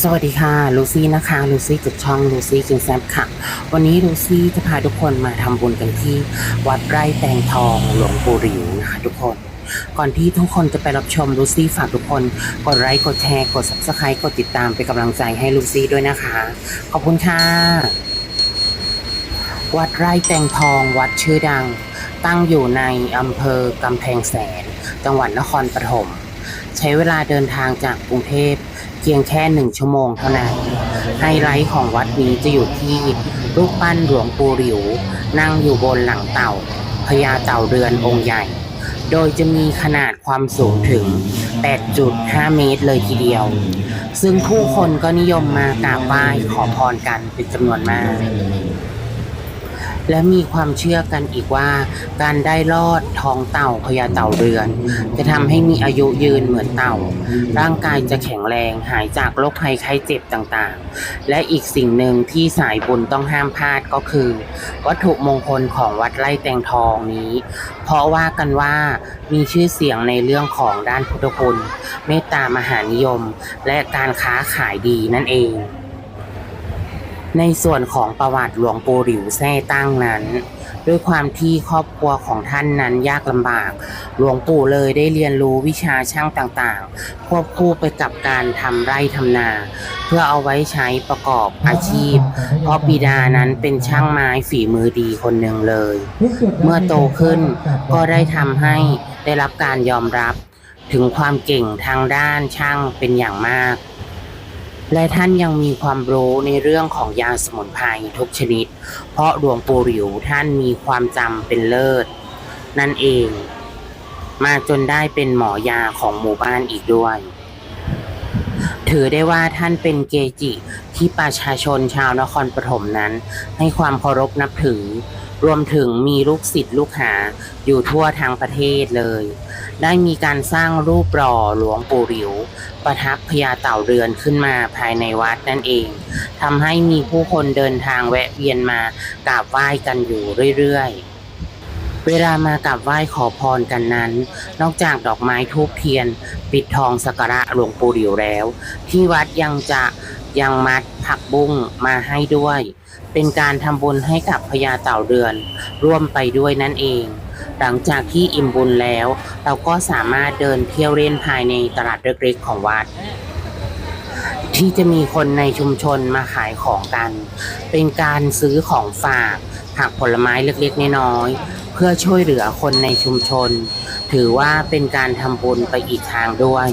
สวัสดีค่ะลูซี่นะคะลูซี่จากช่องลูซี่กินแซมค่ะ วันนี้ลูซี่จะพาทุกคนมาทำบุญกันที่ วัดไร่แตงทองหลวงปู่หลิวนะคะทุกคน ก่อนที่ทุกคนจะไปรับชมลูซี่ฝากทุกคน กดไลค์กดแชร์กด subscribe กดติดตามเป็นกำลังใจให้ลูซี่ด้วยนะคะ ขอบคุณค่ะ วัดไร่แตงทองวัดชื่อดัง ตั้งอยู่ในอำเภอกำแพงแสน จังหวัดนครปฐม ใช้เวลาเดินทางจากกรุงเทพเพียงแค่หนึ่งชั่วโมงเท่านั้นไฮไลท์ของวัดนี้จะอยู่ที่รูปปั้นหลวงปู่หลิว นั่งอยู่บนหลังเต่าพญาเต่าเรือนองค์ใหญ่ โดยจะมีขนาดความสูงถึง 8.5 เมตรเลยทีเดียว ซึ่งผู้คนก็นิยมมากราบไหว้ขอพรกันเป็นจำนวนมาก และมีความเชื่อกันอีกว่า การได้ลอดท้องเต่าพญาเต่าเรือน จะทำให้มีอายุยืนเหมือนเต่า ร่างกายจะแข็งแรงหายจากโรคภัยไข้เจ็บต่างๆ และอีกสิ่งหนึ่งที่สายบุญต้องห้ามพลาดก็คือ วัตถุมงคลของวัดไร่แตงทองนี้ เพราะว่ากันว่ามีชื่อเสียงในเรื่องของด้านพุทธคุณเมตตามหานิยม และการค้าขายดีนั่นเอง ในส่วนของประวัติหลวงปู่หลิวแท่ตั้งนั้น ด้วยความที่ครอบครัวของท่านนั้นยากลำบาก หลวงปู่เลยได้เรียนรู้วิชาช่างต่างๆ ควบคู่ไปกับการทำไร่ทำนา เพื่อเอาไว้ใช้ประกอบอาชีพ เพราะบิดานั้นเป็นช่างไม้ฝีมือดีคนหนึ่งเลย เมื่อโตขึ้นก็ได้ทำให้ได้รับการยอมรับ ถึงความเก่งทางด้านช่างเป็นอย่างมาก และท่านยังมีความรู้ในเรื่องของยาสมุนไพรทุกชนิด เพราะหลวงปู่หลิวท่านมีความจำเป็นเลิศ นั่นเอง มาจนได้เป็นหมอยาของหมู่บ้านอีกด้วย ถือได้ว่าท่านเป็นเกจิที่ประชาชนชาวนครปฐมนั้น ให้ความเคารพนับถือ รวมถึงมีลูกศิษย์ลูกหาอยู่ทั่วทั้งประเทศเลย ได้มีการสร้างรูปหล่อหลวงปู่หลิว ประทับพญาเต่าเรือนขึ้นมาภายในวัดนั่นเองทำให้มีผู้คนเดินทางแวะเวียนมากราบไหว้กันอยู่เรื่อยๆเวลามากราบไหว้ขอพรกันนั้น นอกจากดอกไม้ทูบเทียน ปิดทองสักการะหลวงปู่หลิวแล้ว ที่วัดยังจะ ยังมัดผักบุ้งมาให้ด้วย เป็นการทำบุญให้กับพญาเต่าเรือน ร่วมไปด้วยนั่นเอง หลังจากที่อิ่มบุญแล้ว เราก็สามารถเดินเที่ยวเล่นภายในตลาดเล็กๆของวัด ที่จะมีคนในชุมชนมาขายของกัน เป็นการซื้อของฝากผักผลไม้เล็กๆน้อยๆเพื่อช่วยเหลือคนในชุมชน ถือว่าเป็นการทำบุญไปอีกทางด้วย